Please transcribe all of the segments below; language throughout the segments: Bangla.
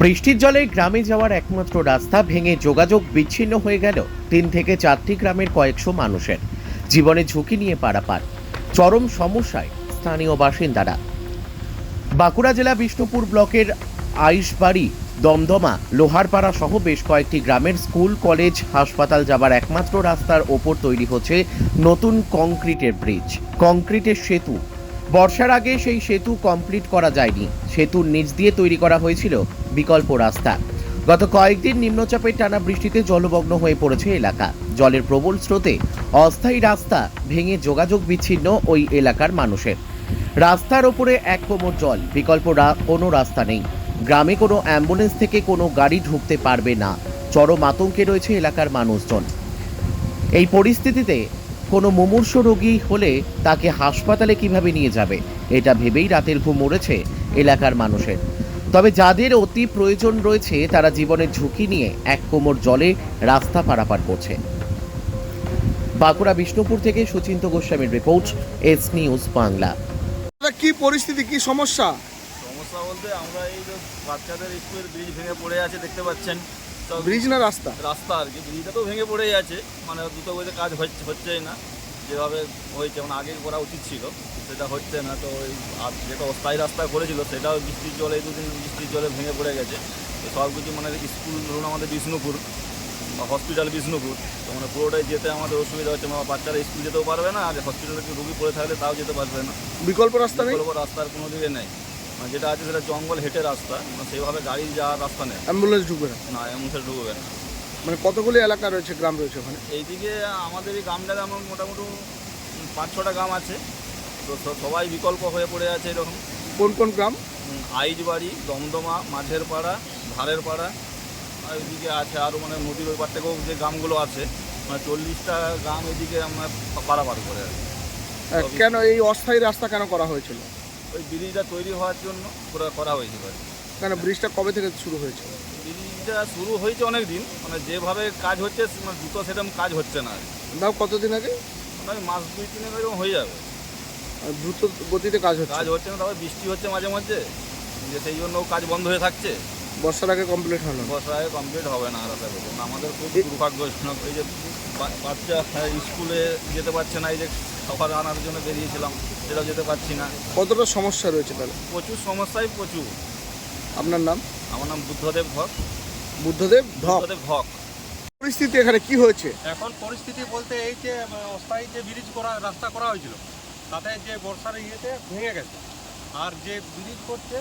বৃষ্টির জলে গ্রামে যাওয়ার একমাত্র রাস্তা ভেঙে যোগাযোগ বিচ্ছিন্ন হয়ে গেল তিন থেকে চারটি গ্রামের কয়েকশো মানুষের। জীবনে ঝুঁকি নিয়ে পারাপার। চরম সমস্যায় স্থানীয় বাসিন্দারা। বাঁকুড়া জেলা বিষ্ণুপুর ব্লকের আইসবাড়ি দমদমা, লোহারপাড়া সহ বেশ কয়েকটি গ্রামের স্কুল, কলেজ, হাসপাতাল যাবার একমাত্র রাস্তার ওপর তৈরি হচ্ছে নতুন কংক্রিটের ব্রিজ। কংক্রিটের সেতু বর্ষার আগে সেই সেতু কমপ্লিট করা যায়নি। সেতুর নিচ দিয়ে তৈরি করা হয়েছিল বিকল্প রাস্তা। গত কয়েকদিন নিম্নচাপের টানা বৃষ্টিতে জলমগ্ন হয়ে পড়েছে এলাকা। জলের প্রবল স্রোতে অস্থায়ী রাস্তা ভেঙে যোগাযোগ বিচ্ছিন্ন ওই এলাকার মানুষের। রাস্তার ওপরে এক কোমর জল, বিকল্প কোনো রাস্তা নেই। গ্রামে কোনো অ্যাম্বুলেন্স থেকে কোনো গাড়ি ঢুকতে পারবে না। চরম আতঙ্কে রয়েছে এলাকার মানুষজন। এই পরিস্থিতিতে কোনো মুমূর্ষ রোগী হলে তাকে হাসপাতালে কীভাবে নিয়ে যাবে? এটা ভেবেই রাতের ঘুম উড়েছে এলাকার মানুষের। তবে যাদের অতি প্রয়োজন রয়েছে তারা জীবনের ঝুঁকি নিয়ে এক কোমর জলে রাস্তা পারাপার করছে। বাঁকুড়া বিষ্ণুপুর থেকে সুচিন্ত গোস্বামীর রিপোর্ট এস নিউজ বাংলা। কি পরিস্থিতি কি সমস্যা? সমস্যা বলতে আমরা এই যে বাচ্চাদের স্কুলের ব্রিজ ভেঙে পড়ে আছে দেখতে পাচ্ছেন। ব্রিজ না রাস্তা? রাস্তা আর কি। ব্রিজটা তো ভেঙে পড়েই আছে। মানে দ্রুত গতিতে কাজ হচ্ছে হচ্ছেই না। যেভাবে হয়েছে মানে আগে করা উচিত ছিল। সেটা হচ্ছে না তো ওই আর যেটা অস্থায়ী রাস্তা করেছিল সেটাও বৃষ্টির জলে দুদিন বৃষ্টির জলে ভেঙে পড়ে গেছে। তো সব কিছু মানে স্কুল ধরুন আমাদের বিষ্ণুপুর হসপিটাল বিষ্ণুপুর তো মানে পুরোটাই যেতে আমাদের অসুবিধা হচ্ছে। মানে বাচ্চারা স্কুল যেতেও পারবে না আর হসপিটালে রুগী পড়ে থাকলে তাও যেতে পারবে না। বিকল্প রাস্তা বিকল্প রাস্তার কোনো দিকে নেই। যেটা আছে সেটা জঙ্গল হেঁটে রাস্তা মানে সেইভাবে গাড়ি যাওয়ার রাস্তা নেই। অ্যাম্বুলেন্স ঢুকবে না? না এমন সে ঢুকবে না। মানে কতগুলি এলাকা রয়েছে গ্রাম রয়েছে ওখানে? এইদিকে আমাদের এই গ্রামটাতে আমার মোটামুটি পাঁচ ছটা গ্রাম আছে। তো সবাই বিকল্প হয়ে পড়ে আছে এরকম। কোন কোন গ্রাম? আইজবাড়ি দমদমা মাঝের পাড়া ধারের পাড়া আর এদিকে আছে আরও মানে নদীর ওই পার থেকেও যে গ্রামগুলো আছে মানে চল্লিশটা গ্রাম এদিকে আমরা পারাপার করে আর কি। কেন এই অস্থায়ী রাস্তা কেন করা হয়েছিল? ওই ব্রিজটা তৈরি হওয়ার জন্য পুরো করা হয়েছিল আর কি। কেন ব্রিজটা কবে থেকে শুরু হয়েছে ব্রিজটা শুরু হয়েছে অনেক দিন মানে যেভাবে কাজ হচ্ছে মানে দ্রুত সেরকম কাজ হচ্ছে না আর কি। কতদিন আগে মানে মাস দুই তিনের এরকম হয়ে যাবে আহ, দ্রুত গতিতে কাজ হচ্ছে কাজ হচ্ছে না তারপর বৃষ্টি হচ্ছে মাঝে মাঝে যে সেই জন্য কাজ বন্ধ হয়ে থাকছে বর্ষার আগে কমপ্লিট হলো না। আগে কমপ্লিট হবে না আর আশা করি। আমাদের খুব দুর্ভাগ্যজনক এই যে বাচ্চা হ্যাঁ, স্কুলে যেতে পারছে না এই যে খাবার আনার জন্য বেরিয়েছিলাম সেটাও যেতে পারছি না। কতটা সমস্যা রয়েছে তাহলে? প্রচুর সমস্যাই প্রচুর। আপনার নাম? আমার নাম বুদ্ধদেব ভক। বুদ্ধদেব বুদ্ধদেব ভক। পরিস্থিতি এখানে কি হয়েছে? এখন পরিস্থিতি বলতে এই যে অস্থায়ী যে ব্রিজ করা রাস্তা করা হয়েছিল তাতে যে বর্ষার ইয়েতে ভেঙে গেছে। আর যে ব্রিজ করছে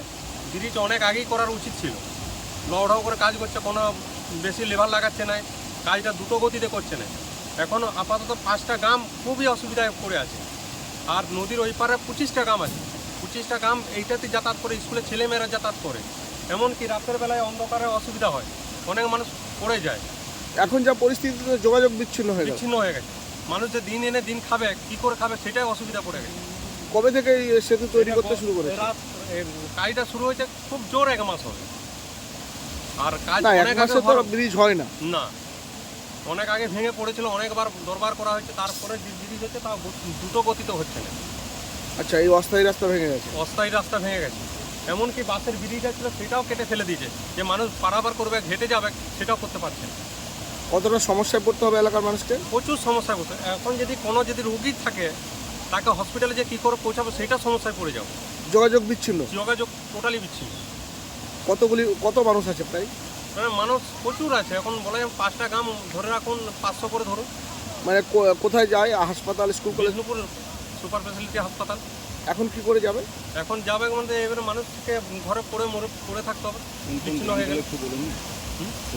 ব্রিজ অনেক আগেই করার উচিত ছিল। লড়াও করে কাজ করছে কোনো বেশি লেবার লাগাচ্ছে না কাজটা দ্রুত গতিতে করছে না এখন আপাতত পাঁচটা গ্রাম খুবই অসুবিধায় পড়ে আছে। আর নদীর ওই পারে পঁচিশটা গ্রাম আছে। পঁচিশটা গ্রাম এইটাতে যাতায়াত করে স্কুলের ছেলেমেয়েরা যাতায়াত করে। এমনকি রাতের বেলায় অন্ধকারে অসুবিধা হয়। অনেক মানুষ পড়ে যায়। এখন যা পরিস্থিতিতে যোগাযোগ বিচ্ছিন্ন হয়ে বিচ্ছিন্ন হয়ে গেছে। মানুষ যে দিন এনে দিন খাবে কি করে খাবে সেটাই অসুবিধা পড়ে গেছে। কবে থেকে সেতু তৈরি করতে শুরু করেছে? এ, কাজটা শুরু হয়েছে খুব জোর এক মাস হবে। আর কাজ এক মাসে তো ব্রিজ হয় না। না। অনেক আগে ভেঙে পড়েছিল অনেকবার দরবার করা হয়েছে তারপরে যে জিনিস হচ্ছে তা দ্রুত গতিতে হচ্ছে না। আচ্ছা এই অস্থায়ী রাস্তা ভেঙে গেছে? অস্থায়ী রাস্তা ভেঙে গেছে। এমনকি বাসের ব্রিজটা ছিল সেটাও কেটে ফেলে দিয়েছে। যে মানুষ পারাবার করবে ঘেটে যাবে সেটাও করতে পারছে না। কতটা সমস্যায় পড়তে হবে এলাকার মানুষকে? প্রচুর সমস্যা করছে এখন যদি কোনো যদি রুগী থাকে তাকে হসপিটালে যে কী করে পৌঁছাবো সেটা সমস্যায় পড়ে যাব। যোগাযোগ বিচ্ছিন্ন? যোগাযোগ টোটালি বিচ্ছিন্ন। কতগুলি কত মানুষ আছে প্রায়? মানে মানুষ প্রচুর আছে। এখন বলা যায় পাঁচটা গ্রাম ধরে রাখুন পাঁচশো করে ধরুন। মানে কো- কোথায় যায়? হাসপাতাল school college? Bishnupur super speciality হাসপাতাল। এখন কি করে যাবে? এখন যাবে মানে এবারে মানুষকে ঘরে পড়ে মরে পড়ে থাকতে হবে। বিচ্ছিন্ন হয়ে গেলে।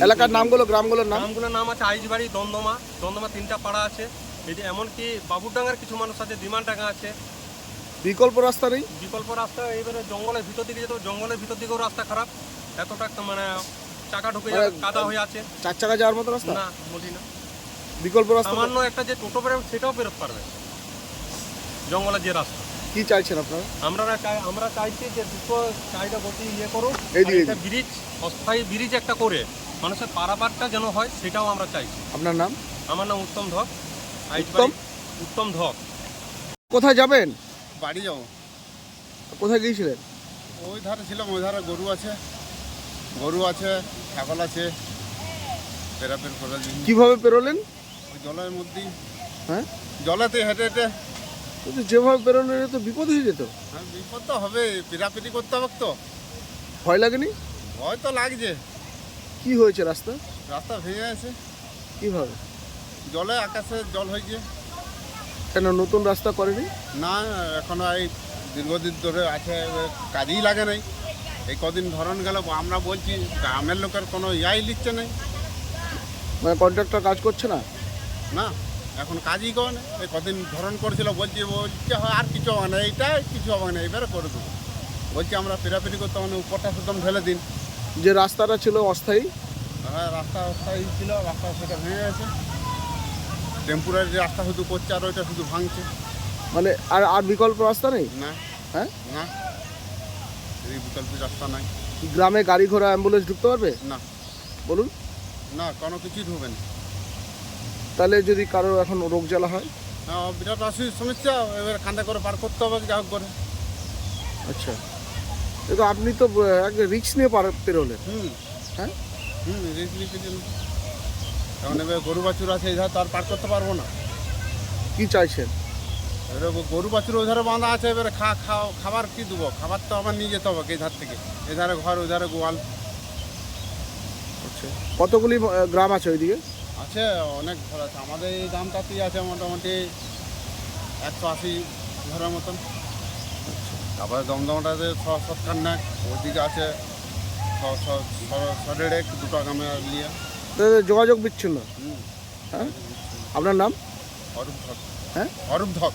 এলাকার নামগুলো গ্রামগুলোর নাম? নামগুলোর নাম আছে আইজবাড়ি দমদমা দমদমা তিনটা পাড়া আছে। এই যে এমনকি বাবুরডাঙ্গার কিছু মানুষ আছে ডিমান্ডাঙ্গা আছে। বিকল্প রাস্তা নেই? বিকল্প রাস্তা এবারে জঙ্গলের ভিতর দিকে যেত জঙ্গলের ভিতর দিকেও রাস্তা খারাপ। এতটা মানে চাকা ঢুকে যাবে কাদা হয়ে আছে। চার চাকা যাওয়ার মতো রাস্তা? না বলি না। বিকল্প রাস্তা সামান্য একটা যে টোটো বেরোবে সেটাও বেরোতে পারবে। জঙ্গলের যে রাস্তা। কি চাইছেন আপনারা? আমরা চাই আমরা চাইছি যে দুটো চাহিদা গতি ইয়ে করুন এইদিকে, একটা ব্রিজ অস্থায়ী ব্রিজ একটা করে মানুষের পারাপারটা যেন হয় সেটাও আমরা চাইছি। আপনার নাম? আমার নাম উত্তম ধক উত্তম? উত্তম ধক কোথায় যাবেন? বাড়ি যাব। কোথায় গিয়েছিলেন? ওই ধারে ছিলাম ওই ধারে গরু আছে। গরু আছে ছাগল আছে পেরাপের করার জন্য কীভাবে পেরোলেন? ওই জলের মধ্যেই। হ্যাঁ? জলেতে হেঁটে হেঁটে। কিন্তু যেভাবে পেরোলেন এটা তো বিপদ হয়ে যেত। হ্যাঁ, বিপদ তো হবে পিরাপিরি করতে হবে তো। ভয় লাগেনি? ভয় তো লাগছে। কি হয়েছে রাস্তা? রাস্তা ভেঙে আছে কীভাবে? জলে আকাশে জল হয়েছে। কেন নতুন রাস্তা করেনি? না এখনও এই দীর্ঘদিন ধরে আছে কাজেই লাগে নাই। এই কদিন ধরন গেল আমরা বলছি গ্রামের লোকের কোনো ইয়াই লিখছে নাই। মানে কন্ট্রাক্টর কাজ করছে না? না এখন কাজই করে না। এই কদিন ধরন করেছিল বলছি বলছে হয় আর কিছু হবে না এইটা কিছু হবে না এবারে করে দেবো। বলছি আমরা পেরাপিরি করতে মানে উপরটা সুতম ঢেলে দিন। যে রাস্তাটা ছিল অস্থায়ী? হ্যাঁ রাস্তা অস্থায়ী ছিল রাস্তা সেটা ভেঙে গেছে। টেম্পোরারি রাস্তা শুধু করছে আর ওইটা শুধু ভাঙছে। মানে আর আর বিকল্প রাস্তা নেই? না। হ্যাঁ? না। এই বিকল্প রাস্তা নাই। গ্রামে গাড়ি ঘোড়া অ্যাম্বুলেন্স ঢুকতে পারবে? না। বলুন। না কোনো কিছুই ঢুকবে না। তাহলে যদি কারও এখন রোগ জ্বালা হয়? হ্যাঁ, বিরাট অসুবিধা সমস্যা। এবার কান্দা করে পার করতে হবে যা হোক করে? আচ্ছা। কিন্তু আপনি তো রিক্স নিয়ে পার পেরোলেন। হুম। হ্যাঁ? হুম পেয়েছিল এখন এবার গরু বাছুর আছে ধারে তো আর পার করতে পারব না। কি চাইছেন? গরু বাছুর ওই ধারে বাঁধা আছে এবারে খা খাও খাবার কি দেবো? খাবার তো আমার নিয়ে যেতে হবে এই ধার থেকে। এই ধারে ঘর ওই ধারে গোয়াল। আচ্ছা। কতগুলি গ্রাম আছে ওইদিকে? আছে অনেক ঘর আছে। আমাদের এই দামটাতেই আছে মোটামুটি একশো আশি ঘরের মতন। তারপরে দমদমটাতে ছ সৎকার নেক ওইদিকে আছে সরেডেক দুটো গ্রামে নিয়ে যোগাযোগ বিচ্ছিন্ন। হ্যাঁ? আপনার নাম? অরূপ ধক হ্যাঁ? অরূপ ধক